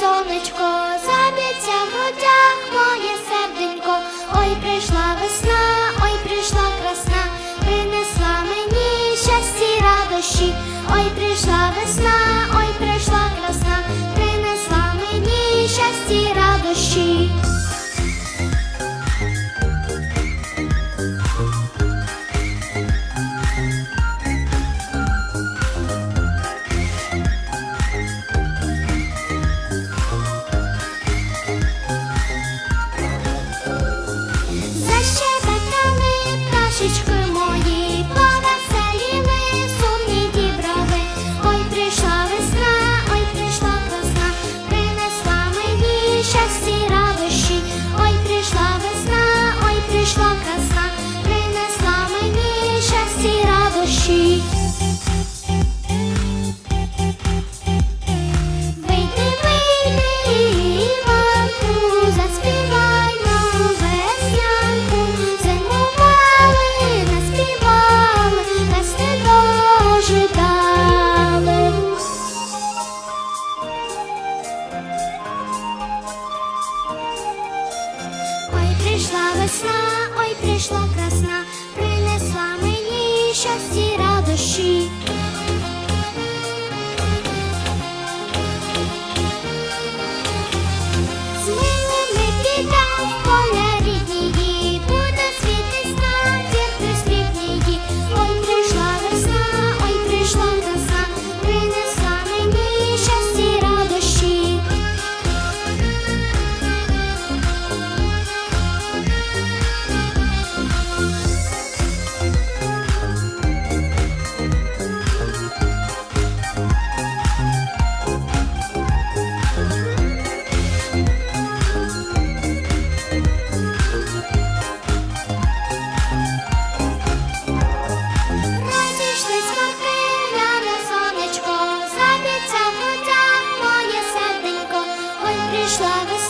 сонечко, заб'ється в грудях моє серденько. Ой, прийшла весна, ой, прийшла красна, принесла мені щастя й радощі. Ой, прийшла весна, Прийшла весна, ой, прийшла красна, принесла мені щастя. пройшла весна.